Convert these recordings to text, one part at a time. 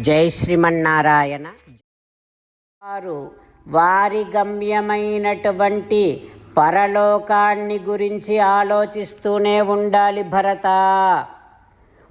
జై శ్రీమన్నారాయణ. వారు వారి గమ్యమైనటువంటి పరలోకాన్ని గురించి ఆలోచిస్తూనే ఉండాలి భరత.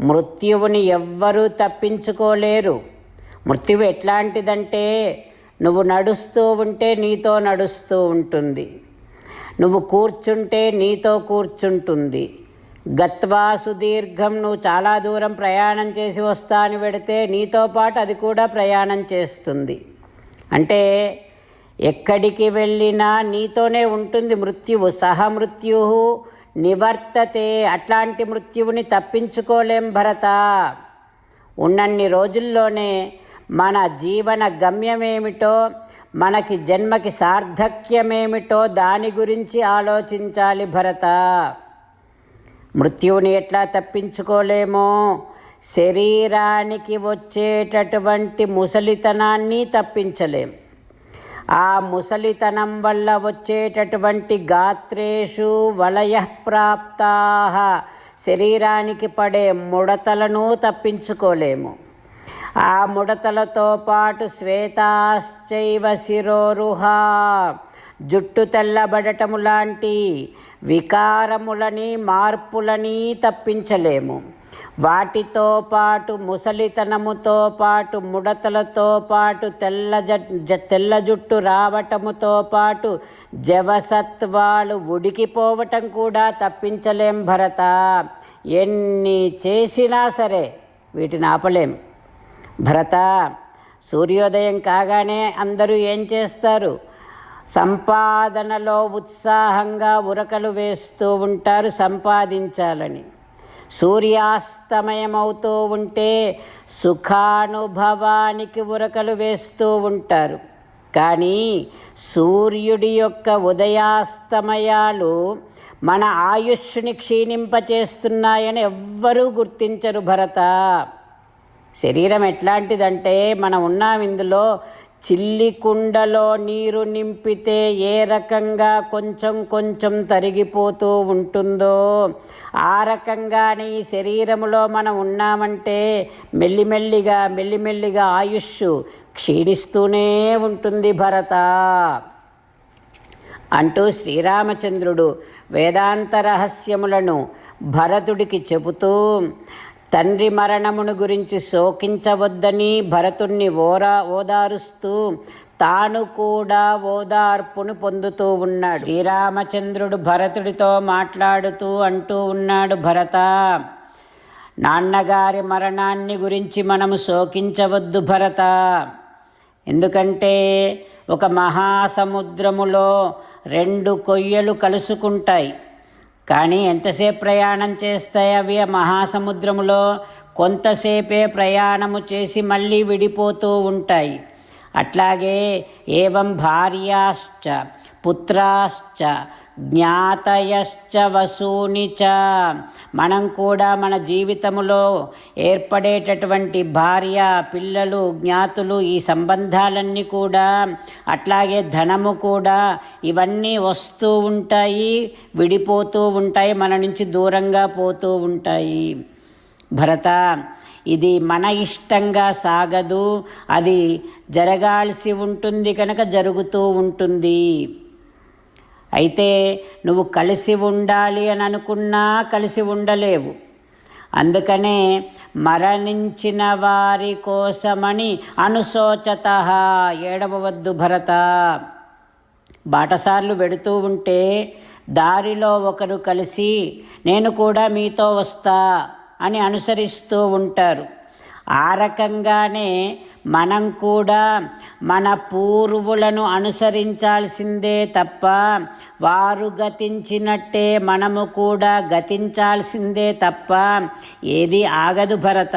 మృత్యువుని ఎవ్వరూ తప్పించుకోలేరు. మృత్యువు ఎట్లాంటిదంటే నువ్వు నడుస్తూ ఉంటే నీతో నడుస్తూ ఉంటుంది. నువ్వు కూర్చుంటే నీతో కూర్చుంటుంది. గత్వా సుదీర్ఘం నువ్వు చాలా దూరం ప్రయాణం చేసి వస్తా అని పెడితే నీతో పాటు అది కూడా ప్రయాణం చేస్తుంది. అంటే ఎక్కడికి వెళ్ళినా నీతోనే ఉంటుంది మృత్యువు సహ మృత్యు నివర్తతే అట్లాంటి మృత్యువుని తప్పించుకోలేం భరత. ఉన్నన్ని రోజుల్లోనే మన జీవన గమ్యమేమిటో మనకి జన్మకి సార్థక్యమేమిటో దాని గురించి ఆలోచించాలి భరత. మృత్యువుని ఎట్లా తప్పించుకోలేమో? శరీరానికి వచ్చేటటువంటి ముసలితనాన్ని తప్పించలేం. ఆ ముసలితనం వల్ల వచ్చేటటువంటి గాత్రేషు వలయ ప్రాప్తా శరీరానికి పడే ముడతలను తప్పించుకోలేము. ఆ ముడతలతో పాటు శ్వేతాశ్చైవ శిరోరుహా జుట్టు తెల్లబడటము లాంటి వికారములని మార్పులని తప్పించలేము. వాటితో పాటు ముసలితనముతో పాటు ముడతలతో పాటు తెల్ల తెల్ల జుట్టు రావటముతో పాటు జవసత్వాలు ఉడికిపోవటం కూడా తప్పించలేం భరత. ఎన్ని చేసినా సరే వీటిని ఆపలేం. భరత సూర్యోదయం కాగానే అందరూ ఏం చేస్తారు? సంపాదనలో ఉత్సాహంగా ఉరకలు వేస్తూ ఉంటారు సంపాదించాలని. సూర్యాస్తమయమవుతూ ఉంటే సుఖానుభవానికి ఉరకలు వేస్తూ ఉంటారు. కానీ సూర్యుడి యొక్క ఉదయాస్తమయాలు మన ఆయుష్ని క్షీణింపచేస్తున్నాయని ఎవ్వరూ గుర్తించరు భరత. శరీరం ఎట్లాంటిదంటే మనం ఉన్నాం ఇందులో చిల్లి కుండలో నీరు నింపితే ఏ రకంగా కొంచెం కొంచెం తరిగిపోతూ ఉంటుందో ఆ రకంగానే ఈ శరీరంలో మనం ఉన్నామంటే మెల్లిమెల్లిగా మెల్లిమెల్లిగా ఆయుష్ క్షీణిస్తూనే ఉంటుంది భరత. అంటూ శ్రీరామచంద్రుడు వేదాంత రహస్యములను భరతుడికి చెబుతూ తండ్రి మరణమును గురించి శోకించవద్దని భరతుణ్ణి ఓరా ఓదారుస్తూ తాను కూడా ఓదార్పును పొందుతూ ఉన్నాడు. శ్రీరామచంద్రుడు భరతుడితో మాట్లాడుతూ అంటూ ఉన్నాడు భరత! నాన్నగారి మరణాన్ని గురించి మనము శోకించవద్దు భరత! ఎందుకంటే ఒక మహాసముద్రములో రెండు కొయ్యలు కలుసుకుంటాయి. కానీ ఎంతసేపు ప్రయాణం చేస్తాయి అవి మహాసముద్రములో? కొంతసేపే ప్రయాణము చేసి మళ్ళీ విడిపోతూ ఉంటాయి. అట్లాగే ఏవం భార్యాశ్చ పుత్రాశ్చ జ్ఞాతయశ్చ వసూని చ. మనం కూడా మన జీవితంలో ఏర్పడేటటువంటి భార్య పిల్లలు జ్ఞాతులు ఈ సంబంధాలన్నీ కూడా అట్లాగే ధనము కూడా ఇవన్నీ వస్తూ ఉంటాయి విడిపోతూ ఉంటాయి మన నుంచి దూరంగా పోతూ ఉంటాయి. భరత ఇది మన ఇష్టంగా సాగదు అది జరగాల్సి ఉంటుంది కనుక జరుగుతూ ఉంటుంది. అయితే నువ్వు కలిసి ఉండాలి అని అనుకున్నా కలిసి ఉండలేవు. అందుకనే మరణించిన వారి కోసమని అనుశోచత ఏడవవద్దు భరత. బాటసార్లు వెడుతూ ఉంటే దారిలో ఒకరు కలిసి నేను కూడా మీతో వస్తా అని అనుసరిస్తూ ఉంటారు. ఆ రకంగానే మనం కూడా మన పూర్వులను అనుసరించాల్సిందే తప్ప వారు గతించినట్టే మనము కూడా గతించాల్సిందే తప్ప ఏది ఆగదు భరత.